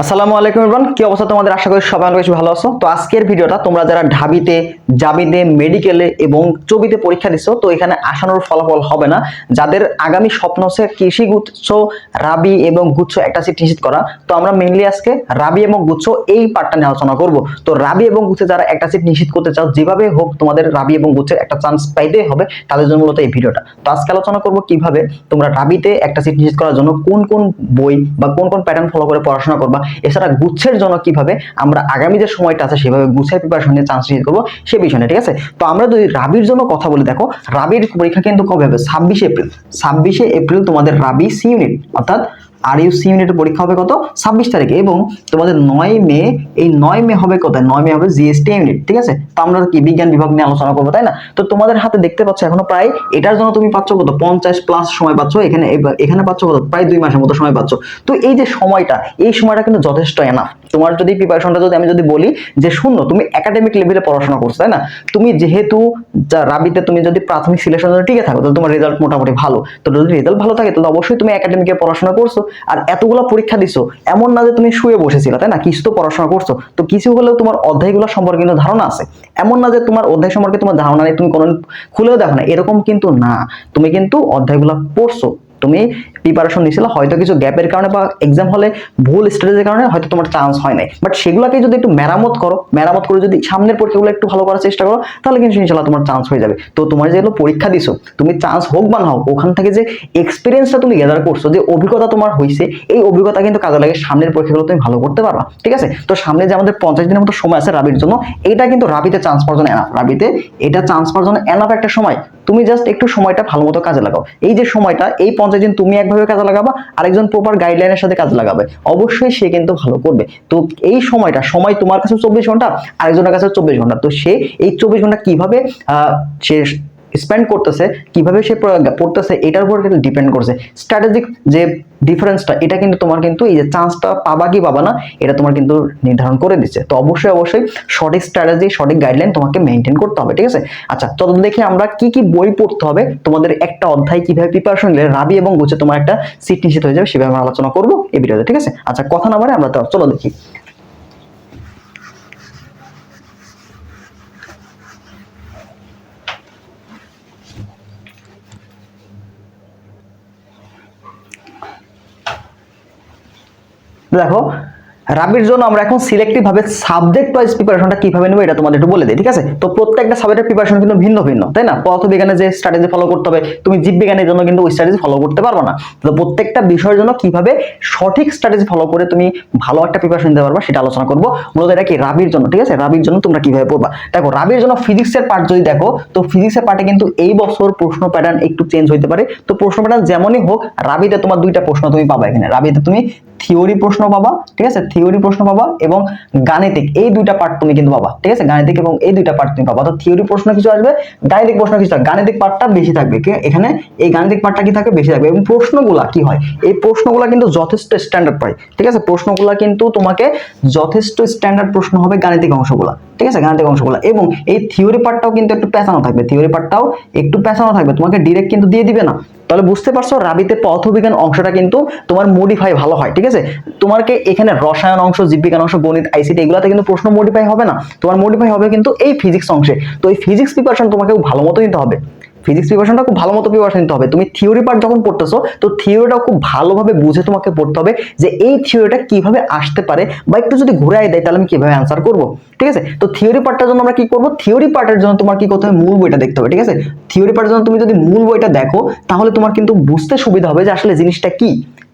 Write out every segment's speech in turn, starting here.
আসসালামু আলাইকুম ইরফান কি অবস্থা তোমাদের? আশা করি সবাই অনেক বেশি ভালো আছো। তো আজকের ভিডিওটা তোমরা যারা ঢাবিতে, জাবিতে, মেডিকেলে এবং চবিতে পরীক্ষা দিচ্ছ তো এখানে আসানোর ফলাফল হবে না। যাদের আগামী স্বপ্ন হচ্ছে কৃষি গুচ্ছ, রাবি এবং গুচ্ছ একটা সিট নিশ্চিত করা, তো আমরা মেনলি আজকে রাবি এবং গুচ্ছ এই পার্টটা নিয়ে আলোচনা করব। তো রাবি এবং গুচ্ছে যারা একটা সিট নিশ্চিত করতে চাও, যেভাবে হোক তোমাদের রাবি এবং গুচ্ছের একটা চান্স পাইতেই হবে, তাদের জন্য মূলত এই ভিডিওটা। তো আজকে আলোচনা করব কীভাবে তোমরা রাবিতে একটা সিট নিশ্চিত করার জন্য কোন কোন বই বা কোন কোন প্যাটার্ন ফলো করে পড়াশোনা করবা এছাড়া গুচ্ছের জন্য কীভাবে আমরা আগামী যে সময়টা আছে সেভাবে গুছের প্রিপারেশন নিয়ে চান্স নিয়ে করব সে বিষয়ে ঠিক আছে? তো আমরা যদি রাবির জন্য কথা বলি, দেখো, রাবির পরীক্ষা কিন্তু কবে হবে? ছাব্বিশে এপ্রিল। ছাব্বিশে এপ্রিল তোমাদের রাবি সি ইউনিট অর্থাৎ আর ইউ সি ইউনিটের পরীক্ষা হবে কত? ছাব্বিশ তারিখে এবং তোমাদের নয় মে, এই নয় মে হবে কোথায় নয় মে হবে জিএসটি ইউনিট ঠিক আছে? তো আমরা কি বিজ্ঞান বিভাগ নিয়ে আলোচনা করব, তাই না? তো তোমাদের হাতে দেখতে পাচ্ছ এখনও প্রায় এটার জন্য তুমি পাচ্ছ কত? পঞ্চাশ প্লাস সময় পাচ্ছ, এখানে এখানে পাচ্ছ কত? প্রায় দুই মাসের মতো সময় পাচ্ছ। তো এই যে সময়টা, এই সময়টা কিন্তু যথেষ্ট এনাফ তোমার যদি প্রিপারেশনটা যদি আমি যদি বলি যে শূন্য, তুমি একাডেমিক লেভেলে পড়াশোনা করছ, তাই না? তুমি যেহেতু রাবিতে তুমি যদি প্রাথমিক সিলেকশন টিকে থাকো, তাহলে তোমার রেজাল্ট মোটামুটি ভালো। তো যদি রেজাল্ট ভালো থাকে, তাহলে অবশ্যই তুমি একাডেমিকে পড়াশোনা করছ। আর এতগুলো পরীক্ষা দিছো, এমন না যে তুমি শুয়ে বসেছিলে, তাই না? কিছু তো পড়াশোনা করছ? তো কিছু হলেও তোমার অধ্যায়গুলো সম্পর্কে কিন্তু ধারণা আছে। এমন না যে তোমার অধ্যায় সম্পর্কে তোমার ধারণা নেই, তুমি কোনো খুলেও দেখো না, এরকম কিন্তু না। তুমি কিন্তু অধ্যায়গুলো পড়ছো। তুমি প্রিপারেশন নিয়েছিলে হয়তো কিছু গ্যাপের কারণে বা এক্সাম হলে ভুল স্ট্র্যাটেজির কারণে হয়তো তোমার চান্স হয় নাই। বাট সেগুলোকে যদি একটু মেরামত করো, মেরামত করে যদি সামনের পরীক্ষাগুলো একটু ভালো করার চেষ্টা করো, তাহলে কিন্তু ইনশাল্লাহ তোমার চান্স হয়ে যাবে। তো তোমার যেগুলো পরীক্ষা দিছো, তুমি চান্স হোক বা না হোক, ওখান থেকে যে এক্সপিরিয়েন্সটা তুমি গ্যাদার করছ, যে অভিজ্ঞতা তোমার হয়েছে এই অভিজ্ঞতা কিন্তু কাজে লাগে সামনের পরীক্ষাগুলো তুমি ভালো করতে পারবা। ঠিক আছে? তো সামনে যে আমাদের পঞ্চাশ দিনের মতো সময় আছে রাবির জন্য, এটা কিন্তু রাবিতে চান্স পাওয়ার জন্য এনাফ রাবিতে এটা চান্স পাওয়ার জন্য এনাফ একটা সময়। তুমি জাস্ট একটু সময়টা ভালো মতো কাজে লাগাও। এই যে সময়টা, এই পঞ্চাশ দিন তুমি একভাবে কাজে লাগাবা, আরেকজন প্রপার গাইডলাইনের সাথে কাজ লাগাবে। অবশ্যই সে কিন্তু ভালো করবে। তো এই সময়টা, সময় তোমার কাছে চব্বিশ ঘণ্টা, আরেকজনের কাছে চব্বিশ ঘণ্টা। তো সে এই চব্বিশ ঘণ্টা কীভাবে সে স্পেন্ড করতেছে, কীভাবে সে পড়তেছে, এটার উপর কিন্তু ডিপেন্ড করছে। স্ট্র্যাটেজিক যে ডিফারেন্সটা এটা কিন্তু তোমার কিন্তু এই যে চান্সটা পাবা কি পাবা না, এটা তোমার কিন্তু নির্ধারণ করে দিচ্ছে। তো অবশ্যই অবশ্যই সঠিক স্ট্র্যাটেজি সঠিক গাইডলাইন তোমাকে মেনটেন করতে হবে, ঠিক আছে? আচ্ছা চলো দেখি আমরা কি কি বই পড়তে হবে। তোমাদের একটা অধ্যায় কীভাবে প্রিপারেশন নিলে রাবি এবং গুছে তোমার একটা সিট নিশ্চিত হয়ে যাবে, সেভাবে আমরা আলোচনা করব এই ভিডিওতে, ঠিক আছে? আচ্ছা কথা না বাড়ে আমরা তো চলো দেখি। দেখো রাবির জন্য আমরা এখন সিলেক্টিভ ভাবে সাবজেক্ট ওয়াইজ প্রিপারেশনটা কীভাবে নেব এটা তোমাদের একটু বলে দিই, ঠিক আছে? তো প্রত্যেকটা সাবজেক্টের প্রিপারেশন কিন্তু ভিন্ন ভিন্ন, তাই না? পদার্থবিজ্ঞানে যে স্ট্র্যাটেজি ফলো করতে হবে, তুমি জীববিজ্ঞানের জন্য কিন্তু ওই স্ট্র্যাটেজি ফলো করতে পারবে না। তো প্রত্যেকটা বিষয়ের জন্য কীভাবে সঠিক স্ট্র্যাটেজি ফলো করে তুমি ভালো একটা প্রিপারেশন নিতে পারবা সেটা আলোচনা করব। মূলত এটা কি? রাবির জন্য, ঠিক আছে? রাবির জন্য তোমরা কীভাবে পড়বা? দেখো, রাবির জন্য ফিজিক্সের পার্ট যদি দেখো, তো ফিজিক্সের পার্টে কিন্তু এই বছর প্রশ্ন প্যাটার্ন একটু চেঞ্জ হতে পারে। তো প্রশ্ন প্যাটার্ন যেমনই হোক, রাবিতে তোমার দুইটা প্রশ্ন তুমি পাবা এখানে। রাবিতে তুমি থিওরি প্রশ্ন পাবা, ঠিক আছে? থিওরি প্রশ্ন পাবা এবং গাণিতিক এই দুইটা পার্ট তুমি কিন্তু পাবা, ঠিক আছে? গাণিতিক এবং এই দুইটা পার্ট তুমি পাবা। তো থিওরি প্রশ্ন কিছু আসবে, গাণিতিক প্রশ্ন কিছু থাকবে গাণিতিক পার্টটা বেশি থাকবে এখানে এই গাণিতিক পার্টটা কি থাকবে? বেশি থাকবে। এবং প্রশ্নগুলা কি হয়? এই প্রশ্নগুলা কিন্তু যথেষ্ট স্ট্যান্ডার্ড পাই ঠিক আছে? প্রশ্নগুলা কিন্তু তোমাকে যথেষ্ট স্ট্যান্ডার্ড প্রশ্ন হবে গাণিতিক অংশগুলা, ঠিক আছে? গাণিতিক অংশগুলো। এবং এই থিওরি পার্টটাও কিন্তু একটু পেঁচানো থাকবে। থিওরি পার্টটাও একটু পেঁচানো থাকবে। তোমাকে ডিরেক্ট কিন্তু দিয়ে দিবে না। তাহলে বুঝতে পারছ রাবিতে পদার্থবিজ্ঞান অংশটা কিন্তু তোমার মডিফাই ভালো হয়, ঠিক আছে? তোমাকে এখানে রসায়ন অংশ, জীববিজ্ঞান অংশ, গণিত আইসিটি এগুলোতে কিন্তু প্রশ্ন মডিফাই হবে না। তোমার মডিফাই হবে কিন্তু এই ফিজিক্স অংশে। তো এই ফিজিক্স প্রিপারেশন তোমাকে ভালো মতো নিতে হবে। ফিজিক্স প্রিপারেশনটা খুব ভালো মতো প্রিপারেশন নিতে হবে। তুমি থিওরি পার্ট যখন পড়তেছো, তো থিওরিটা খুব ভালোভাবে বুঝে তোমাকে পড়তে হবে যে এই থিওরিটা কীভাবে আসতে পারে বা একটু যদি ঘুরাই দেয়, তাহলে আমি কীভাবে অ্যান্সার করব। ঠিক আছে? তো থিওরি পার্টটার জন্য আমরা কি করব? থিওরি পার্টের জন্য তোমার কি করতে হবে? মূল বইটা দেখতে হবে। ঠিক আছে? থিওরি পার্টের জন্য তুমি যদি মূল বইটা দেখো, তাহলে তোমার কিন্তু বুঝতে সুবিধা হবে যে আসলে জিনিসটা কি।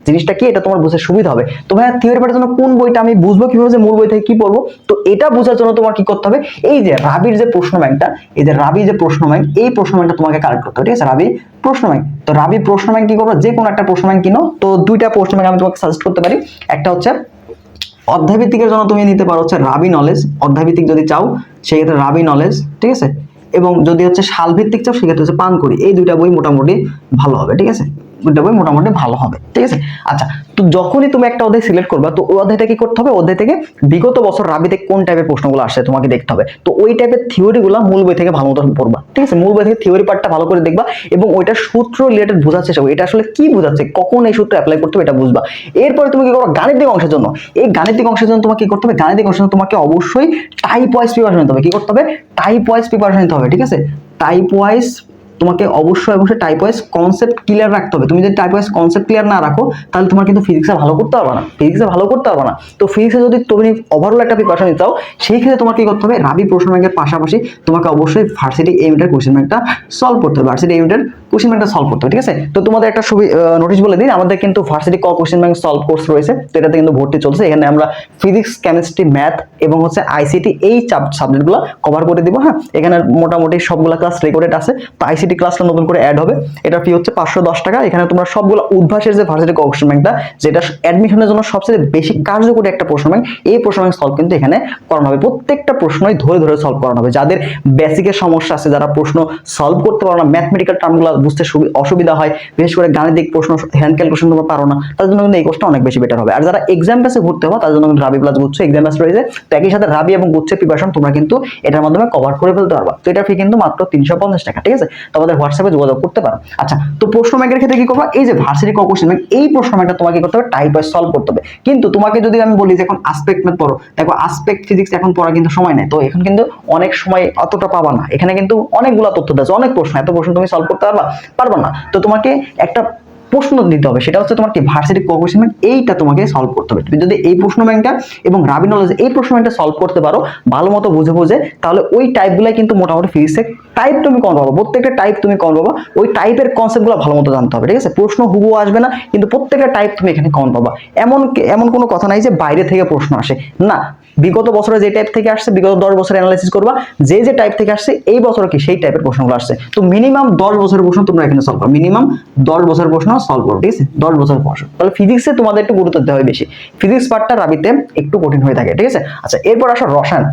জিনিসটা কি? এটা তোমার বুঝতে সুবিধা হবে। তো ভাইয়া থিওরি পার্টের জন্য কোন বইটা আমি বুঝব? কীভাবে যে মূল বই থেকে কি পড়ব? তো এটা বোঝার জন্য তোমার কি করতে হবে? এই যে রাবির যে প্রশ্ন ব্যাংকটা, এই যে রাবি যে প্রশ্ন ব্যাংক, এই প্রশ্ন ব্যাংকটা তোমাকে কালেক্ট করতে হবে, ঠিক আছে? রাবি প্রশ্ন ব্যাংক। তো রাবি প্রশ্ন ব্যাংক কি করব? যে কোনো একটা প্রশ্ন ব্যাংক কিনো। তো দুইটা প্রশ্ন ব্যাংক আমি তোমাকে সাজেস্ট করতে পারি। একটা হচ্ছে, অধ্যায়ভিত্তিকের জন্য তুমি নিতে পারো হচ্ছে রাবি নলেজ অধ্যায়ভিত্তিক যদি চাও, সেক্ষেত্রে রাবি নলেজ ঠিক আছে? এবং যদি হচ্ছে সাল ভিত্তিক চাও, সেক্ষেত্রে হচ্ছে পান করি এই দুইটা বই মোটামুটি ভালো হবে, ঠিক আছে? বই মোটামুটি ভালো হবে, ঠিক আছে? আচ্ছা তো যখনই তুমি একটা অধ্যায় সিলেক্ট করবা, তো ওই অধ্যায়টা কি করতে হবে? অধ্যায় থেকে বিগত বছর রাবিতে কোন টাইপের প্রশ্নগুলো আসছে তোমাকে দেখতে হবে। তো ওই টাইপের থিওরিগুলো মূল বই থেকে ভালো মতো পড়বা, ঠিক আছে? মূল বই থেকে থিওরি পার্টটা ভালো করে দেখবা এবং ওইটার সূত্র রিলেটেড বোঝার চেষ্টা করবে। এটা আসলে কি বোঝাচ্ছে? কখন এই সূত্র অ্যাপ্লাই করতে হবে এটা বুঝবা। এরপরে তুমি কি করো গাণিতিক অংশের জন্য। এই গাণিতিক অংশের জন্য তোমাকে কি করতে হবে? গাণিতিক অংশের জন্য তোমাকে অবশ্যই টাইপ ওয়াইজ প্রিপারেশন নিতে হবে। কি করতে হবে? টাইপ ওয়াইজ প্রিপারেশন নিতে হবে, ঠিক আছে? টাইপ ওয়াইজ তোমাকে অবশ্যই অবশ্যই টাইপ ওয়াইজ কনসেপ্ট ক্লিয়ার রাখতে হবে। তুমি যদি টাইপ ওয়াইজ কনসেপ্ট ক্লিয়ার না রাখো, তাহলে তোমার কিন্তু ফিজিক্সে ভালো করতে পারবে না। ফিজিক্সে ভালো করতে পারবে না। তো ফিজিক্সে যদি তুমি ওভারঅল একটা প্রিপারেশন নিতে চাও সেই ক্ষেত্রে তোমাকে কি করতে হবে? রাবি প্রশ্ন ব্যাংকের পাশাপাশি তোমাকে অবশ্যই ভার্সিটি এমিটার কোশ্চেন ব্যাংকটা সলভ করতে হবে। ভার্সিটি এমিটার কোশ্চেন ব্যাংকটা সলভ করতে হবে, ঠিক আছে? তো তোমাদের একটা নোটিশ বলে দিন আমাদের কিন্তু ভার্সিটি ক কোশ্চেন ব্যাংক সলভ কোর্স রয়েছে, তো এটাতে কিন্তু ভর্তি চলছে। এখানে আমরা ফিজিক্স কেমিস্ট্রি ম্যাথ এবং হচ্ছে আইসিটি এই সাবজেক্টগুলো কভার করে দিব হ্যাঁ? এখানে মোটামুটি সবগুলো ক্লাস রেকর্ডেড আছে, তো আইসিটি ক্লাসটা নতুন করে অ্যাড হবে। এটা ফি হচ্ছে পাঁচশো দশ টাকা। এখানে তোমরা সবগুলো উদ্ভাসের যে ভার্সিটি কোশ্চেন ব্যাংকটা যেটা অ্যাডমিশনের জন্য সবচেয়ে বেশি কার্যকরী একটা প্রশ্ন ব্যাংক এই প্রশ্ন ব্যাংক সলভ কিন্তু এখানে করানো হবে। প্রত্যেকটা প্রশ্নই ধরে ধরে সলভ করানো হবে। যাদের বেসিকের সমস্যা আছে, যারা প্রশ্ন সলভ করতে পারো না ম্যাথমেটিক্যাল টার্মগুলো বুঝতে অসুবিধা হয়, বিশেষ করে গাণিতিক প্রশ্ন হ্যান্ড ক্যালকুলেশন তোমরা পারো না তাদের জন্য কিন্তু এই কোর্সটা অনেক বেশি বেটার হবে। আর যারা এক্সাম বেসে ঘুরতে হবে, তাদের জন্য কিন্তু রাবি প্লাস গুচ্ছ এক্সাম বেস রয়েছে, তো একই সাথে রাবি এবং গুচ্ছের প্রিপারেশন তোমরা কিন্তু এটার মাধ্যমে কভার করে ফেলতে পারবা। তো এটা ফি কিন্তু মাত্র তিনশো পঞ্চাশ টাকা, ঠিক আছে? তো আমাদের হোয়াটসঅ্যাপে যোগাযোগ করতে পারো। আচ্ছা তো প্রশ্ন ব্যাংকের ক্ষেত্রে কি করবা? এই যে ভার্সিটি কোশ্চেন ব্যাংক এই প্রশ্ন ব্যাংকটা তোমাকে করতে হবে টাইপ ওয়াইজ সলভ করতে হবে। কিন্তু তোমাকে যদি আমি বলি যে এখন আসপেক্ট ম্যাথ পড়ো, দেখো আসপেক্ট ফিজিক্স এখন পড়া কিন্তু সময় নেই, তো এখন কিন্তু অনেক সময় অতটা পাবা না। এখানে কিন্তু অনেকগুলো তথ্য দেওয়া অনেক প্রশ্ন, এত প্রশ্ন তুমি সলভ করতে পারবা? পারবা না তো তোমাকে একটা প্রশ্ন দিতে হবে, সেটা হচ্ছে তোমার কি ভার্সিটি কোশ্চেন ব্যাংক এইটা তোমাকে সলভ করতে হবে। তুমি যদি এই প্রশ্ন ব্যাংকটা এবং রাবি নলেজ এই প্রশ্ন ব্যাংকটা সলভ করতে পারো, ভালো মতো বুঝে বুঝে, তাহলে ওই টাইপগুলাই কিন্তু মোটামুটি ফিজিক্সে টাইপ তুমি কম পাবো? প্রত্যেকটা টাইপ তুমি কম পাবা? ওই টাইপের কনসেপ্টগুলো ভালো মতো জানতে হবে, ঠিক আছে? প্রশ্ন হুবু আসবে না, কিন্তু প্রত্যেকটা টাইপ তুমি এখানে কম পাবা? এমন এমন কোনো কথা নাই যে বাইরে থেকে প্রশ্ন আসে। না, বিগত বছরে যে টাইপ থেকে আসছে, বিগত দশ বছর অ্যানালাইসিস করবা, যে যে টাইপ থেকে আসছে, এই বছর কি সেই টাইপের প্রশ্নগুলো আসছে। তো মিনিমাম দশ বছরের প্রশ্ন তোমরা এখানে সলভ করো মিনিমাম দশ বছরের প্রশ্ন সলভ করো, ঠিক আছে? দশ বছর পর। তাহলে ফিজিক্সে তোমাদের একটু গুরুত্ব দিতে হবে বেশি। ফিজিক্স পার্টটা রাবিতে একটু কঠিন হয়ে থাকে, ঠিক আছে? আচ্ছা এরপর আসো রসায়ন।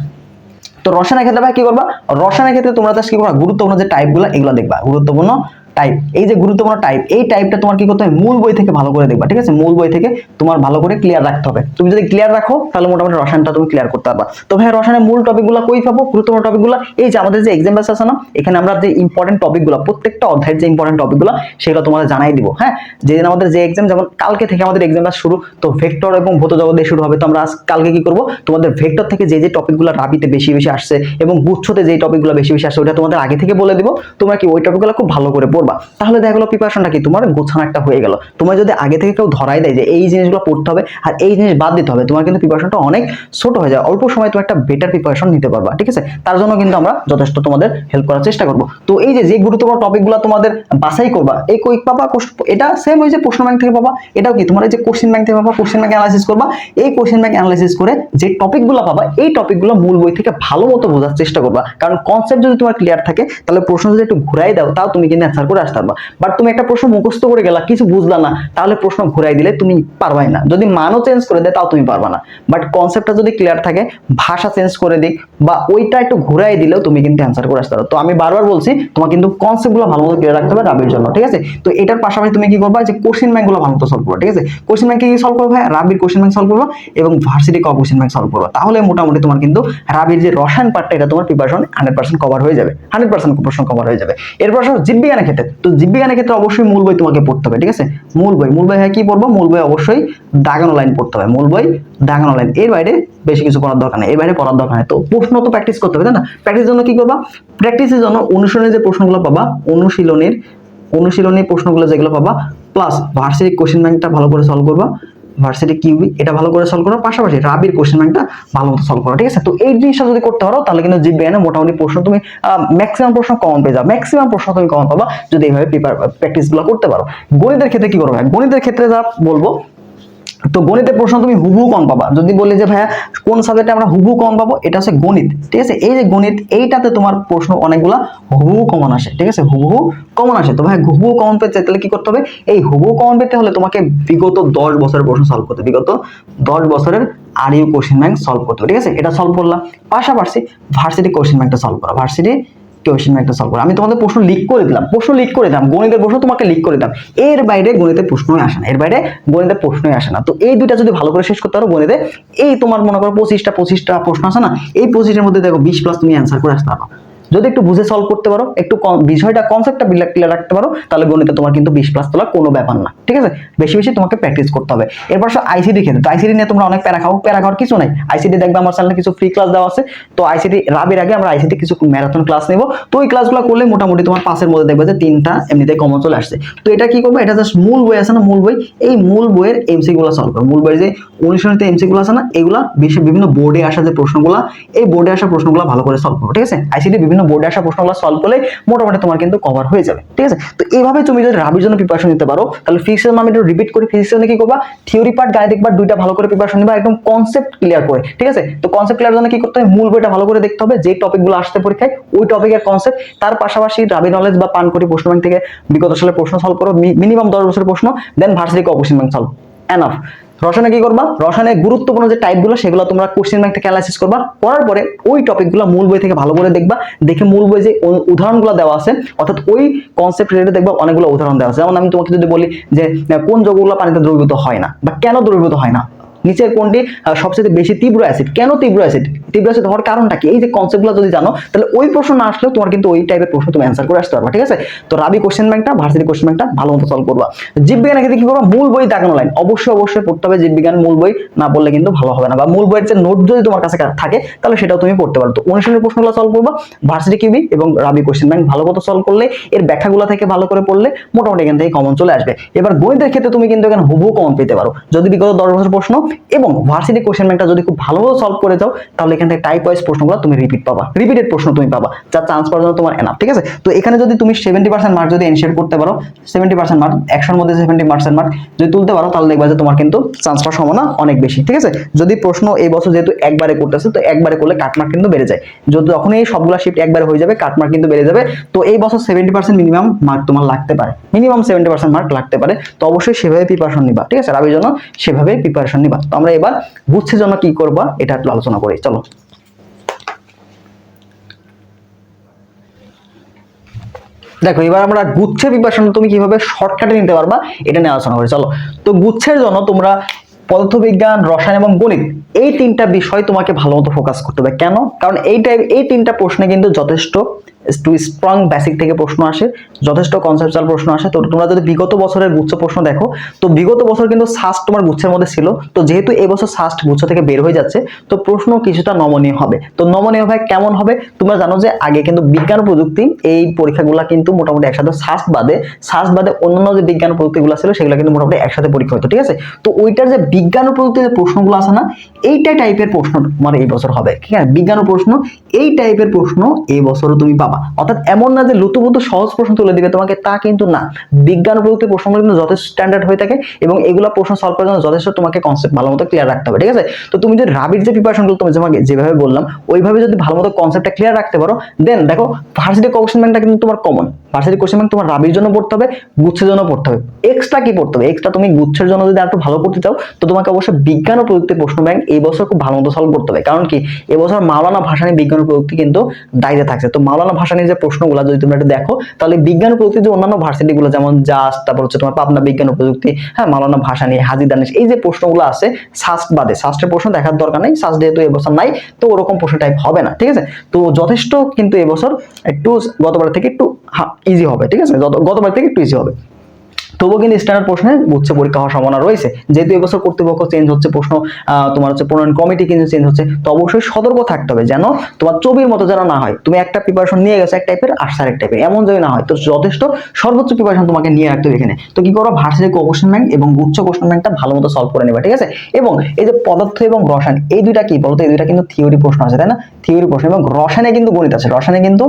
তো রসায়নের ক্ষেত্রে ভাই কি করবা? রসায়নের ক্ষেত্রে তোমরা কি করবা? গুরুত্বপূর্ণ যে টাইপগুলো এগুলো দেখবা। গুরুত্বপূর্ণ টাইপ এই যে গুরুত্বপূর্ণ টাইপ এই টাইপটা তোমার কি করতে হবে? মূল বই থেকে ভালো করে দেখবা, ঠিক আছে? মূল বই থেকে তোমার ভালো করে ক্লিয়ার রাখতে হবে। তুমি যদি ক্লিয়ার রাখো, তাহলে মোটামুটি রসায়নটা তুমি ক্লিয়ার করতে পারবা। তো ভাই, রসায়নের মূল টপিকগুলো কই পাবো? গুরুত্বপূর্ণ টপিকগুলো এই যে আমাদের যে এক্সাম আছে না, এখানে আমরা যে ইম্পর্টেন্ট টপিকগুলো প্রত্যেকটা অধ্যায়ের যে ইম্পর্টেন্ট টপিকগুলো সেগুলো তোমাদের জানাই দিব হ্যাঁ? যেদিন আমাদের যে এক্সাম যেমন কালকে থেকে আমাদের এক্সাম ব্যাস শুরু, তো ভেক্টর এবং ভৌত জগৎ দিয়ে শুরু হবে। তো আমরা আজ কালকে কি করব? তোমাদের ভেক্টর থেকে যে যে টপিকগুলো রাবিতে বেশি বেশি আসছে এবং গুচ্ছতে যে টপিকগুলো বেশি বেশি আসছে, ওটা তোমাদের আগে থেকে বলে দিব। তোমরা কি ওই টপিকগুলো খুব ভালো করে পড়বা। তাহলে দেখা গেলো প্রিপারেশনটা কি? তোমার গোছানো একটা হয়ে গেল। তোমার যদি আগে থেকে কেউ ধরাই দেয় যে এই জিনিসগুলো পড়তে হবে আর এই জিনিস বাদ দিতে হবে, তোমার কিন্তু প্রিপারেশনটা অনেক ছোট হয়ে যায়। অল্প সময় তুমি একটা বেটার প্রিপারেশন নিতে পারবা, ঠিক আছে? তার জন্য কিন্তু আমরা যথেষ্ট তোমাদের হেল্প করার চেষ্টা করব। তো এই যে যে গুরুত্বপূর্ণ টপিকগুলো তোমাদের বাছাই করবা, এই কুইক পাবা এটা সেম ওই যে প্রশ্ন ব্যাংক থেকে পাবা, এটাও কি? তোমার যে কোশ্চেন ব্যাংক থেকে পাবা কোশ্চেন ব্যাংক অ্যানালাইসিস করবা, এই কোশ্চেন ব্যাংক অ্যানালাইসিস করে যে টপিকগুলো পাবা, এই টপিকগুলো মূল বই থেকে ভালো মতো বোঝার চেষ্টা করবা। কারণ কনসেপ্ট যদি তোমার ক্লিয়ার থাকে, তাহলে প্রশ্ন যদি একটু ঘুরাই দাও, তাও তুমি কিন্তু অ্যান্সার করে আসতে পারবা। বাট তুমি একটা প্রশ্ন মুখস্থ করে গেলা, কিছু বুঝলা না, তাহলে প্রশ্ন ঘুরাই দিলে তুমি পারবাই না। যদি মানও চেঞ্জ করে দেয়, তাও তুমি পারবা না। বাট কনসেপ্টটা যদি ক্লিয়ার থাকে, ভাষা চেঞ্জ করে দিক, বা ওইটা একটু ঘুরাই দিলেও তুমি কিন্তু অ্যান্সার করে আসতে পারো। তো আমি বারবার বলছি তোমার কিন্তু কনসেপ্টগুলো ভালো মতো ক্লিয়ার রাখতে হবে রাবির জন্য, ঠিক আছে? তো এটার পাশাপাশি তুমি কি করবা, যে কোশ্চেন ব্যাংকগুলো ভালো মতো সলভ করো ঠিক আছে? কোশ্চেন ব্যাংকে কি সলভ করবে রাবির কোশ্চেন ব্যাংক সলভ করবা, এবং ভার্সিটি ক কোশ্চেন ব্যাংক সলভ করবা। তাহলে মোটামুটি তোমার কিন্তু রাবির যে রসায়ন পার্টটা এটা তোমার প্রিপারেশন হান্ড্রেড পার্সেন্ট কভার হয়ে যাবে। হান্ড্রেড পার্সেন্ট প্রশ্ন কভার হয়ে যাবে। এরপর আসো জীববিজ্ঞানের ক্ষেত্রে। তো জীববিজ্ঞানের ক্ষেত্রে অবশ্যই মূল বই তোমাকে পড়তে হবে, ঠিক আছে? মূল বই মূল বই হ্যাঁ কি পড়ব? মূল বই অবশ্যই দাগানো লাইন পড়তে হবে, মূল বই দাগানো লাইন এর বাইরে বেশি কিছু করার দরকার নেই, এর বাইরে পড়ার দরকার নেই। তো প্রশ্ন তো প্র্যাকটিস করতে হবে, তাই না? প্র্যাকটিসের জন্য কি করবা? প্র্যাকটিসের জন্য অনুশীলনের যে প্রশ্নগুলো পাবা, অনুশীলনের অনুশীলনের প্রশ্নগুলো যেগুলো পাবা প্লাস ভার্সিটি কোশ্চেন ব্যাংকটা ভালো করে সলভ করবা। ভার্সিটি কিউবি এটা ভালো করে সলভ করো পাশাপাশি রাবির কোশ্চেন ব্যাংকটা ভালো মতো সলভ করো, ঠিক আছে? তো এই জিনিসটা যদি করতে পারো, তাহলে কিন্তু জিবিএনে মোটামুটি প্রশ্ন তুমি ম্যাক্সিমাম প্রশ্ন কমন পেয়ে যাও ম্যাক্সিমাম প্রশ্ন তুমি কমন পাবা যদি এইভাবে প্রিপার প্র্যাকটিসগুলো করতে পারো। গণিতের ক্ষেত্রে কি করবে? গণিতের ক্ষেত্রে যা বলব তো গণিতের প্রশ্ন তুমি হুবহু কম পাবা। যদি বলি যে, ভাইয়া, কোন সাবজেক্টে আমরা হুবহু কম পাবো? এটা হচ্ছে গণিত। ঠিক আছে? এই যে গণিত, এইটাতে তোমার প্রশ্ন অনেকগুলা হুবহু কমন আসে। ঠিক আছে? হুবহু কমন আসে। তো ভাই হুবহু কমন পেতে তাহলে কি করতে হবে? এই হুবহু কমন পেতে হলে তোমাকে বিগত দশ বছরের প্রশ্ন সলভ করতে। বিগত দশ বছরের R U question bank solve করতে হবে। ঠিক আছে? এটা সলভ করলাম। পাশাপাশি ভার্সিটি কোশ্চেন ব্যাংকটা সলভ করা। ভার্সিটি কোয়েশ্চেন ব্যাংকটা সলভ করো। আমি তোমাদের প্রশ্ন লিক করে দিলাম। প্রশ্ন লিক করে দিলাম। গণিতের প্রশ্ন তোমাকে লিক করে দিলাম। এর বাইরে গণিতের প্রশ্নই আসে না। এর বাইরে গণিতের প্রশ্নই আসে না। তো এই দুইটা যদি ভালো করে শেষ করতে পারো গণিতে, এই তোমার মনে করো পঁচিশটা পঁচিশটা প্রশ্ন আসে না? এই পঁচিশের মধ্যে দেখো বিশ প্লাস তুমি অ্যান্সার করে আসতে পারো যদি একটু বুঝে সলভ করতে পারো, একটু বিষয়টা কনসেপ্টটা ক্লিয়ার রাখতে পারো, তাহলে গণিতে তোমার কিন্তু বিশ প্লাস তোলা কোনো ব্যাপার না। ঠিক আছে? বেশি বেশি তোমাকে প্র্যাকটিস করতে হবে। এরপর সব আইসিডি খেতে তো। আইসিডি নিয়ে তোমরা অনেক প্যারা খাও। প্যারা খাওয়ার কিছু নাই। আইসিডি দেখবে আমার চ্যানেলে কিছু ফ্রি ক্লাস দেওয়া আছে। তো আইসিডি রাবের আগে আমরা আইসিডি কিছু ম্যারাথন ক্লাস নেব। তো ওই ক্লাসগুলো করলে মোটামুটি তোমার পাসের মধ্যে দেখবে যে তিনটা এমনিতে কমন চলে আসছে। তো এটা কি করব? এটা জাস্ট মূল বই আছে না? মূল বই। এই মূল বইয়ের এমসি গুলো সলভ করো মূল বইয়ের যে অনুশীলনীতে এমসি গুলো আছে না, এগুলা বেশি বিভিন্ন বোর্ডে আসা যে প্রশ্নগুলো, এই বোর্ডে আসা প্রশ্নগুলো ভালো করে সলভ করো ঠিক আছে? আইসিডি বিভিন্ন বোর্ডে আসা প্রশ্নগুলো সলভ করলে মোটামুটি তোমার কিন্তু কভার হয়ে যাবে, ঠিক আছে? তো এইভাবে তুমি যদি রাবির জন্য প্রিপারেশন নিতে পারো, তাহলে ফিজিক্সের আমি একটু রিপিট করি ফিজিক্সের কি করবা? থিওরি পার্ট গাণিতিক পার্ট দুইটা ভালো করে প্রিপারেশন নিবা, একদম কনসেপ্ট ক্লিয়ার করে, ঠিক আছে? তো কনসেপ্ট ক্লিয়ার জন্য কি করতে হবে? মূল বইটা ভালো করে দেখতে হবে যে টপিকগুলো আসতে পরীক্ষায়, ওই টপিকের কনসেপ্ট তার পাশাপাশি রাবি নলেজ বা পান করি প্রশ্ন ব্যাংক থেকে বিগত সালের প্রশ্ন সলভ করো মিনিমাম দশ বছরের প্রশ্ন then varsity question bank solve enough রসায়নে কি করবা? রসায়নের গুরুত্বপূর্ণ যে টাইপগুলো সেগুলো তোমরা কোশ্চেন ব্যাংক থেকে অ্যানালাইসিস করবা। করার পরে ওই টপিকগুলো মূল বই থেকে ভালো করে দেখবা। দেখে মূল বই যে উদাহরণগুলো দেওয়া আছে, অর্থাৎ ওই কনসেপ্ট রিলেটেড দেখবা, অনেকগুলো উদাহরণ দেওয়া আছে। যেমন আমি তোমাকে যদি বলি যে, কোন যৌগগুলো পানিতে দ্রবীভূত হয় না, বা কেন দ্রবীভূত হয় না? নিচের কোনটি সবচেয়ে বেশি তীব্র অ্যাসিড কেন তীব্র অ্যাসিড তীব্র অ্যাসিড হওয়ার কারণটা কি? এই যে কনসেপ্টগুলো যদি জানো, তাহলে ওই প্রশ্ন না আসলেও তোমার কিন্তু ওই টাইপের প্রশ্ন তুমি অ্যান্সার করে আসতে পারবা, ঠিক আছে? তো রাবি কোশ্চেন ব্যাংকটা ভার্সিটি কোশ্চেন ব্যাংকটা ভালো মতো সলভ করবা। জীববিজ্ঞানের ক্ষেত্রে কি করবা? মূল বই দেখানো লাইন অবশ্যই অবশ্যই পড়তে হবে জীববিজ্ঞান মূল বই, না পড়লে কিন্তু ভালো হবে না। বা মূল বইয়ের যে নোট যদি তোমার কাছে থাকে, তাহলে সেটাও তুমি পড়তে পারো। তো অনুশীলনের প্রশ্নগুলো সলভ করবা। ভার্সিটি কিউবি এবং রাবি কোশ্চেন ব্যাংক ভালো মতো সলভ করলে, এর ব্যাখ্যাগুলো থেকে ভালো করে পড়লে মোটামুটি এখান থেকে কমন চলে আসবে। এবার গণিতের ক্ষেত্রে তুমি কিন্তু এখানে হুবহু কমন পেতে পারো। যদি বিগত দশ বছর প্রশ্ন এবং ভার্সিটি কোশ্চেন ব্যাংকটা যদি খুব ভালোভাবে সলভ করে যাও তাহলে এখান থেকে টাইপ ওয়াইজ প্রশ্নগুলো তুমি রিপিট পাবা। রিপিটেড প্রশ্ন তুমি পাবা। যা চান্স পাওয়ার জন্য তোমার এনাফ ঠিক আছে? তো এখানে যদি তুমি সেভেন্টি পার্সেন্ট মার্ক যদি এনশিয়ার করতে পারো সেভেন্টি পার্সেন্ট মার্ক একশোর মধ্যে সেভেন্টি পার্সেন্ট মার্ক যদি তুলতে পারো, তাহলে দেখবা যে তোমার কিন্তু চান্স পাওয়ার সম্ভাবনা অনেক বেশি, ঠিক আছে? যদি প্রশ্ন এই বছর যেহেতু একবারে করতেছে, তো একবারে করলে কাটমার্ক কিন্তু বেড়ে যায়। যদি যখন এই সবগুলা শিফট একবারে হয়ে যাবে কাটমার্ক কিন্তু বেড়ে যাবে। তো এই বছর সেভেন্টি পার্সেন্ট মিনিমাম মার্ক তোমার লাগতে পারে। মিনিমাম সেভেন্টি পার্সেন্ট মার্ক লাগতে পারে। তো অবশ্যই সেভাবে প্রিপারেশন নিবা, ঠিক আছে? রাবির জন্য সেভাবে প্রিপারেশন নিবা। তো আমরা এবার গুচ্ছের জন্য কি করবা, এটা একটু আলোচনা করি। চলো। দেখো, এবার আমরা গুচ্ছের প্রিপারেশন তুমি কীভাবে শর্টকাটে নিতে পারবা, এটা নিয়ে আলোচনা করি। চলো। তো গুচ্ছের জন্য তোমরা পদার্থবিজ্ঞান, রসায়ন এবং গণিত এই তিনটা বিষয় তোমাকে ভালো মতো ফোকাস করতে হবে। কেন? কারণ এই টাইপ এই তিনটা প্রশ্নে কিন্তু যথেষ্ট একটু স্ট্রং বেসিক থেকে প্রশ্ন আসে, যথেষ্ট কনসেপচুয়াল প্রশ্ন আসে। তো তোমরা যদি বিগত বছরের গুচ্ছ প্রশ্ন দেখো, তো বিগত বছর কিন্তু সাস্ট তোমার গুচ্ছের মধ্যে ছিল। তো যেহেতু এবছর সাস্ট গুচ্ছ থেকে বের হয়ে যাচ্ছে, তো প্রশ্ন কিছুটা নমনীয় হবে। তো নমনীয় হবে কেমন হবে? তোমরা জানো যে আগে কিন্তু বিজ্ঞান প্রযুক্তি এই পরীক্ষাগুলো কিন্তু মোটামুটি একসাথে সাস্ট বাদে সাস্ট বাদে অন্যান্য যে বিজ্ঞান প্রযুক্তিগুলো ছিল, সেগুলো কিন্তু মোটামুটি একসাথে পরীক্ষা হতো ঠিক আছে? তো ওইটার যে বিজ্ঞান ও প্রযুক্তির যে প্রশ্নগুলো আছে না, এইটা টাইপের প্রশ্ন তোমার এই বছর হবে, ঠিক আছে? বিজ্ঞান প্রশ্ন, এই টাইপের প্রশ্ন এই বছরও তুমি পাবা। অর্থাৎ এমন না যে লুতুপুতু সহজ প্রশ্ন তুলে দিবে, তোমাকে তা কিন্তু না। বিজ্ঞান ও প্রযুক্তির প্রশ্নগুলো কিন্তু যথেষ্ট স্ট্যান্ডার্ড হয়ে থাকে এবং এগুলো প্রশ্ন সলভ করার জন্য যথেষ্ট তোমাকে কনসেপ্ট ভালো মতো ক্লিয়ার রাখতে হবে, ঠিক আছে? তো তুমি যদি রাবির যে প্রিপারেশনগুলো তুমি তোমাকে যেভাবে বললাম, ওইভাবে যদি ভালো মতো কনসেপ্টটা ক্লিয়ার রাখতে পারো দেন দেখো ভার্সিটি কোশ্চেন ব্যাংকটা কিন্তু তোমার কমন ভার্সিটি কোশ্চেন ব্যাংক তোমার রাবির জন্য পড়তে হবে, গুচ্ছের জন্য পড়তে হবে। এক্সট্রা কি পড়তে হবে? এক্সট্রা তুমি গুচ্ছের জন্য যদি একটু ভালো করতে চাও, তো তোমাকে অবশ্যই বিজ্ঞান ও প্রযুক্তি প্রশ্ন ব্যাংক এই বছর খুব ভালো মতো সলভ করতে হবে। কারণ কি? এবছর মাওলানা ভাসানী বিজ্ঞান ও প্রযুক্তি কিন্তু দায়িত্বে থাকছে। তো মাওলানা ভাসানীর যে প্রশ্নগুলো যদি তোমরা একটু দেখো, তাহলে বিজ্ঞান প্রযুক্তি অন্যান্য ভার্সিটিগুলো, যেমন জাস তারপর হচ্ছে তোমার পাবনা বিজ্ঞান প্রযুক্তি হ্যাঁ মালানা ভাষা নিয়ে, হাজি দানিশ, এই যে প্রশ্নগুলো আছে, সাস্ট বাদে, সাস্টের প্রশ্ন দেখার দরকার নেই, সাস্ট যেহেতু এবছর নাই, তো ওরকম প্রশ্ন টাইপ হবে না, ঠিক আছে? তো যথেষ্ট কিন্তু এবছর একটু গতবার থেকে একটু ইজি হবে, ঠিক আছে? গতবার থেকে একটু ইজি হবে। তবুও কিন্তু স্ট্যান্ডার্ড প্রশ্নে উচ্চ পরীক্ষা হওয়ার সম্ভাবনা রয়েছে। যেহেতু এবছর কর্তৃপক্ষ চেঞ্জ হচ্ছে প্রশ্ন তোমার হচ্ছে প্রণয়ন কমিটি কিন্তু চেঞ্জ হচ্ছে, তো অবশ্যই সতর্ক থাকতে হবে যেন তোমার ছবির মতো যেন না হয়। তুমি একটা প্রিপারেশন নিয়ে গেছো, এক টাইপের আসছে আরেক টাইপের এমন যদি না হয়, তো যথেষ্ট সর্বোচ্চ প্রিপারেশন তোমাকে নিয়ে রাখতে হবে এখানে। তো কি করো? ভার্সিটি কোশ্চেন ব্যাংক এবং গুচ্ছ কোশ্চেন ব্যাংকটা ভালো মতো সলভ করে নেবে, ঠিক আছে? এবং এই যে পদার্থ এবং রসায়ন, এই দুইটা কি বলতো? এই দুইটা কিন্তু থিওরি প্রশ্ন আছে, তাই না? থিওরি প্রশ্ন এবং রসায়নে কিন্তু গণিত আছে। রসায়নে কিন্তু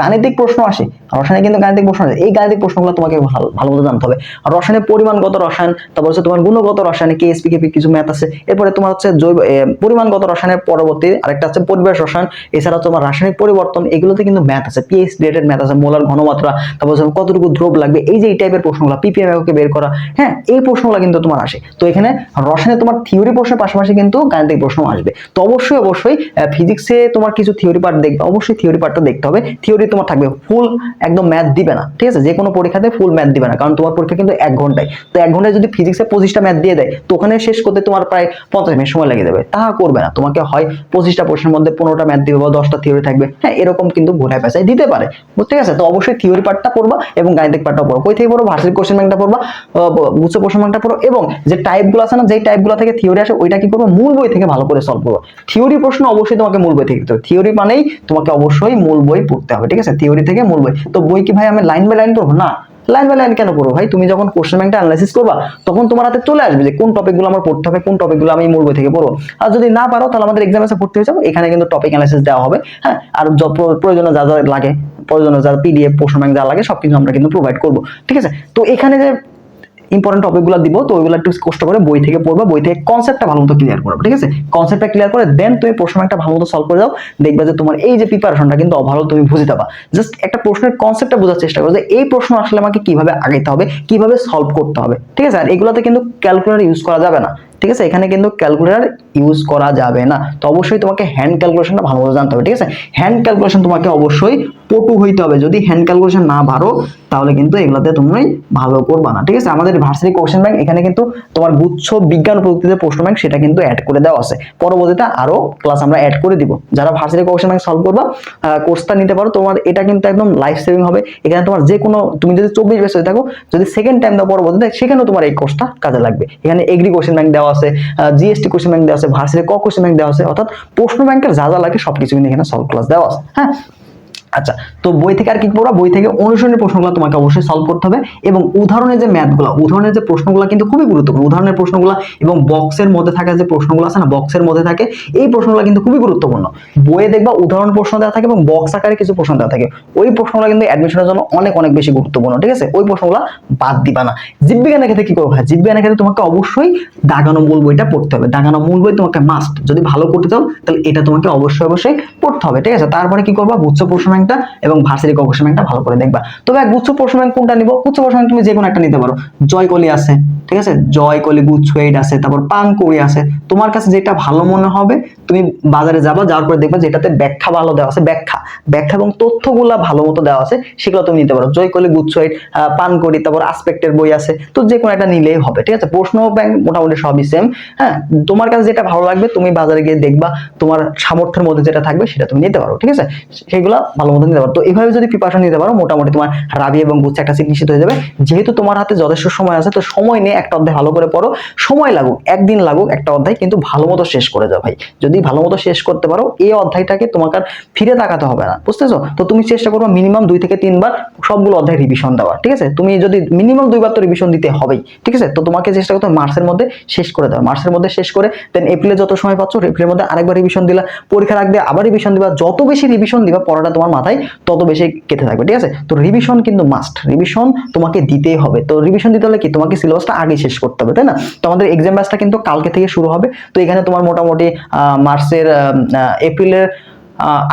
গাণিতিক প্রশ্ন আসে। রসায়নে কিন্তু গাণিতিক প্রশ্ন আছে এই গাণিতিক প্রশ্নগুলো তোমাকে ভালো ভালো মতো জানতে হবে। রসায়নের পরিমাণগত রসায়ন, তারপর হচ্ছে তোমার গুণগত রসায়নে কেএসপি কেপি কিছু ম্যাথ আছে। এরপরে তোমার হচ্ছে জৈব পরিমাণগত রসায়নের পরবর্তী আরেকটা আছে পরিবেশ রসায়ন। এছাড়া তোমার রাসায়নিক পরিবর্তন, এগুলোতে কিন্তু ম্যাথ আছে পিএইচ রিলেটেড ম্যাথ আছে, মোলার ঘনমাত্রা, তারপর হচ্ছে কতটুকু দ্রব লাগবে, এই যে এই টাইপের প্রশ্নগুলো পিপিএম এককে বের করা হ্যাঁ এই প্রশ্নগুলো কিন্তু তোমার আসে। তো এখানে রসায়নে তোমার থিওরি প্রশ্নের পাশাপাশি কিন্তু গাণিতিক প্রশ্ন আসবে। তো অবশ্যই অবশ্যই ফিজিক্সে তোমার কিছু থিওরি পার্ট দেখবে, অবশ্যই থিওরি পার্টটা দেখতে হবে। থিওরি তোমার থাকবে ফুল একদম ম্যাথ দিবে না, ঠিক আছে? যে কোনো পরীক্ষাতে ফুল ম্যাথ দিবে না, কারণ তোমার পরীক্ষা কিন্তু এক ঘন্টায়। তো এক ঘন্টায় যদি ফিজিক্সে পঁচিশটা ম্যাথ দিয়ে দেয়, তো ওখানে শেষ করতে তোমার প্রায় পঞ্চাশ মিনিট সময় লেগে যাবে। তা করবে না। তোমাকে হয় পঁচিশটা প্রশ্নের মধ্যে পনেরোটা ম্যাথ দিবে বা দশটা থিওরি থাকবে। হ্যাঁ এরকম কিন্তু ঘোরায় পেঁচায় দিতে পারে। ঠিক আছে? তো অবশ্যই থিওরি পার্টটা পড়বা এবং গাণিতিক পার্টটা পড়ো কই থেকে পড়ো ভার্সিটি কোশ্চেন ব্যাংকটা পড়বা গুচ্ছ প্রশ্ন ব্যাংকটা পড়ো এবং যে টাইপগুলো আছে না, যেই টাইপগুলো থেকে থিওরি আসে, ওইটা কি করব? মূল বই থেকে ভালো করে সলভ করব। থিওরি প্রশ্ন অবশ্যই তোমাকে মূল বই থেকে থিওরি মানেই তোমাকে অবশ্যই মূল বই পড়তে হবে। ঠিক আছে? থিওরি থেকে মূল বই। তো বই কি ভাই আমি লাইন বাই লাইন পড়ব না। লাইন বাই লাইন কেন করব? ভাই, তুমি যখন কোশ্চেন ব্যাংকটা অ্যানালাইসিস করবা, তখন তোমার হাতে চলে আসবে যে কোন টপিকগুলো আমার পড়তে হবে, কোন টপিকগুলো আমি মূল বই থেকে পড়ব। আর যদি না পারো, তাহলে আমাদের এক্সাম এসে পড়তে হয়ে যাব। এখানে কিন্তু টপিক অ্যানালাইসিস দেওয়া হবে হ্যাঁ? আর যত প্রয়োজনে যা যা লাগে, প্রয়োজনে যা পিডিএফ কোশ্চেন ব্যাংক যা লাগে, সবকিছু আমরা কিন্তু প্রোভাইড করব। ঠিক আছে? তো এখানে যে ইম্পর্টেন্ট টপিকগুলো দিব, তো ওইগুলো একটু কষ্ট করে বই থেকে পড়বা, বই থেকে কনসেপ্টটা ভালো মতো ক্লিয়ার করবে, ঠিক আছে? কনসেপ্টটা ক্লিয়ার করে দেন তুমি প্রশ্ন একটা ভালো মতো সলভ করে দাও, দেখবে যে তোমার এই যে প্রিপারেশনটা কিন্তু ওভারঅল তুমি বুঝে যাবা। জাস্ট একটা প্রশ্নের কনসেপ্টটা বোঝার চেষ্টা করো যে এই প্রশ্ন আসলে আমাকে কীভাবে আগাইতে হবে, কীভাবে সলভ করতে হবে, ঠিক আছে? আর এগুলোতে কিন্তু ক্যালকুলেটর ইউজ করা যাবে না। ঠিক আছে? এখানে কিন্তু ক্যালকুলেটর ইউজ করা যাবে না। তো অবশ্যই তোমাকে হ্যান্ড ক্যালকুলেশনটা ভালো মতো জানতে হবে, ঠিক আছে? হ্যান্ড ক্যালকুলেশন তোমাকে অবশ্যই পটু হইতে হবে। যদি হ্যান্ড ক্যালকুলেশন না পারো, তাহলে কিন্তু এগুলাতে তুমি ভালো করবা না, ঠিক আছে? আমাদের ভার্সিটি কোশ্চেন ব্যাংক এখানে কিন্তু তোমার গুচ্ছ বিজ্ঞান প্রযুক্তিতে প্রশ্ন ব্যাংক সেটা কিন্তু অ্যাড করে দেওয়া আছে। পরবর্তীতে আরও ক্লাস আমরা অ্যাড করে দিব। যারা ভার্সিটি কোশ্চেন ব্যাংক সলভ করবা কোর্সটা নিতে পারো, তোমার এটা কিন্তু একদম লাইফ সেভিং হবে। এখানে তোমার যে কোনো তুমি যদি চব্বিশ বছর থাকো, যদি সেকেন্ড টাইম দাও পরবর্তীতে, সেখানেও তোমার এই কোর্সটা কাজে লাগবে। এখানে এগ্রি কোশ্চেন ব্যাংক দেওয়া আছে জিএসটি কোশ্চেন ব্যাংক দেওয়া আছে ভার্সিটি ক কোশ্চেন ব্যাংক দেওয়া আছে, অর্থাৎ প্রশ্ন ব্যাংকের যা যা লাগে সবকিছু কিন্তু এখানে সলভ ক্লাস দেওয়া আছে হ্যাঁ? আচ্ছা তো বই থেকে আর কি পড়া বই থেকে অনুসরণের প্রশ্নগুলো তোমাকে অবশ্যই সলভ করতে হবে এবং উদাহরণের যে ম্যাথগুলো উদাহরণের যে প্রশ্নগুলো কিন্তু খুবই গুরুত্বপূর্ণ। উদাহরণের প্রশ্নগুলো এবং বক্সের মধ্যে থাকা যে প্রশ্নগুলো আছে না বক্সের মধ্যে থাকে, এই প্রশ্নগুলো কিন্তু খুবই গুরুত্বপূর্ণ। বইয়ে দেখবা উদাহরণ প্রশ্ন দেওয়া থাকে এবং বক্স আকারে কিছু প্রশ্ন দেওয়া থাকে। ওই প্রশ্নগুলো কিন্তু অ্যাডমিশনের জন্য অনেক অনেক বেশি গুরুত্বপূর্ণ, ঠিক আছে? ওই প্রশ্নগুলো বাদ দিবা না। জীববিজ্ঞানের ক্ষেত্রে কি করব জীববিজ্ঞানের ক্ষেত্রে তোমাকে অবশ্যই দাগানো মূল বইটা পড়তে হবে। দাগানো মূল বই তোমাকে মাস্ট যদি ভালো করতে চাও, তাহলে এটা তোমাকে অবশ্যই অবশ্যই পড়তে হবে, ঠিক আছে? তারপরে কি করবা? গুচ্ছ প্রশ্ন ব্যাংকটা এবং ভার্সিটি ব্যাংকটা ভালো করে দেখবা। তবে গুচ্ছ ব্যাংক কোনটা গুচ্ছ ব্যাংক তুমি যে কোনো একটা নিতে পারো। জয়কলি আছে, ঠিক আছে? জয়কলি গুচ্ছ এইড আছে, তারপর পাঙ্কুড়ি আছে। তোমার কাছে যেটা ভালো মনে হবে, তুমি বাজারে যাবা, যাওয়ার পরে দেখবা যেটাতে ব্যাখ্যা ভালো দেওয়া আছে, ব্যাখ্যা। ব্যাখ্যা এবং ভালো মতো দেওয়া আছে, সেগুলো তুমি নিতে পারো। জয়কলি গুচ্ছ এইড পানকড়ি তারপর আসপেক্টের বই আছে। তো যে কোনো একটা নিলেই হবে, ঠিক আছে? প্রশ্ন ব্যাংক মোটামুটি সবই সেম হ্যাঁ? তোমার কাছে যেটা ভালো লাগবে, তুমি বাজারে গিয়ে দেখবা, তোমার সামর্থ্যের মধ্যে যেটা থাকবে, সেটা তুমি নিতে পারো, ঠিক আছে? সেগুলো ভালো মতো নিতে পারো। তো এইভাবে যদি প্রিপারেশন নিতে পারো, মোটামুটি তোমার রাবি এবং গুচ্ছ একটা সিট নিশ্চিত হয়ে যাবে। যেহেতু তোমার হাতে যথেষ্ট সময় আছে, তো সময় নিয়ে একটা অধ্যায় ভালো করে পড়ো। সময় লাগুক, একদিন লাগুক একটা অধ্যায়, কিন্তু ভালো মতো শেষ করে যাও ভাই। যদি ভালো মতো শেষ করতে পারো, এই অধ্যায়টাকে তোমাকে আর ফিরে তাকাতে হবে না, বুঝতেছো? তো তুমি চেষ্টা করবে মিনিমাম দুই থেকে তিনবার সবগুলো অধ্যায় রিভিশন দেওয়ার, ঠিক আছে? তুমি যদি মিনিমাম দুইবার তো রিভিশন দিতে হবেই, ঠিক আছে? তো তোমাকে চেষ্টা করতে মার্চের মধ্যে শেষ করে দেওয়া। মার্চের মধ্যে শেষ করে দেন এপ্রিলে যত সময় পাচ্ছ এপ্রিলের মধ্যে আরেকবার রিভিশন দিলা। পরীক্ষা রাখবে আবার রিভিশন দিবা। যত বেশি রিভিশন দিবা, পড়াটা তোমার মাথায়, তত বেশি কেটে থাকবে, ঠিক আছে? তো রিভিশন কিন্তু মাস্ট রিভিশন তোমাকে দিতেই হবে। তো রিভিশন দিতে হলে কি? তোমাকে সিলেবাসটা আগে শেষ করতে হবে, তাই না? তো আমাদের এক্সাম ব্যাচটা কিন্তু কালকে থেকে শুরু হবে। তো এখানে তোমার মোটামুটি মার্চের এপ্রিলের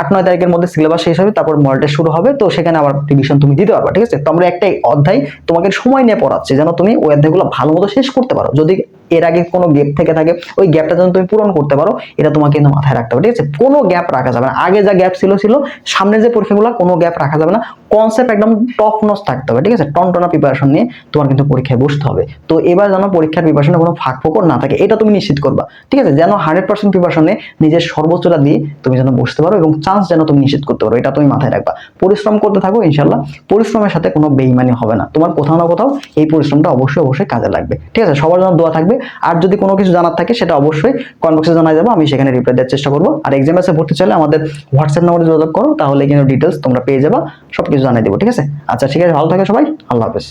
আট নয় তারিখের মধ্যে সিলেবাস শেষ হবে, তারপর মডেল শুরু হবে। তো সেখানে আবার রিভিশন তুমি দিতে পারবে, ঠিক আছে? তো আমরা একটা অধ্যায় তোমাকে সময় নিয়ে পড়াচ্ছি, যেন তুমি ওই অধ্যায়গুলো ভালো মতো শেষ করতে পারো। যদি এর আগে কোনো গ্যাপ থেকে থাকে, ওই গ্যাপটা যেন তুমি পূরণ করতে পারো, এটা তোমাকে কিন্তু মাথায় রাখতে হবে, ঠিক আছে? কোনো গ্যাপ রাখা যাবে না। আগে যা গ্যাপ ছিল ছিল, সামনে যে পরীক্ষাগুলো, কোনো গ্যাপ রাখা যাবে না। কনসেপ্ট একদম টপ নস থাকতে হবে, ঠিক আছে? টনটনা প্রিপারেশন নিয়ে তোমার কিন্তু পরীক্ষায় বসতে হবে। তো এবার যেন পরীক্ষার প্রিপারেশনে কোনো ফাঁক ফোকর না থাকে, এটা তুমি নিশ্চিত করবা, ঠিক আছে? যেন হান্ড্রেড পার্সেন্ট প্রিপারেশনে নিজের সর্বোচ্চটা দিয়ে তুমি যেন বসতে পারো এবং চান্স যেন তুমি নিশ্চিত করতে পারো, এটা তুমি মাথায় রাখবা। পরিশ্রম করতে থাকো ইনশাল্লাহ পরিশ্রমের সাথে কোনো বেইমানি হবে না। তোমার কোথাও না কোথাও এই পরিশ্রমটা অবশ্যই অবশ্যই কাজে লাগবে, ঠিক আছে? সবার জন্য দোয়া থাকবে আর যদি কোনো কিছু জানার থাকে, সেটা অবশ্যই কনবক্সে বক্সে জানাই যাব আমি সেখানে রিপ্লাই দেওয়ার চেষ্টা করব। আর এক্সাম এসে ভর্তি চলে আমাদের হোয়াটসঅ্যাপ নম্বরে যোগাযোগ করো, তাহলে কিন্তু ডিটেলস তোমরা পেয়ে যাবা সব কিছু জানাই দেবো, ঠিক আছে? আচ্ছা ঠিক আছে, ভালো থাকে সবাই, আল্লাহ হাফেজ।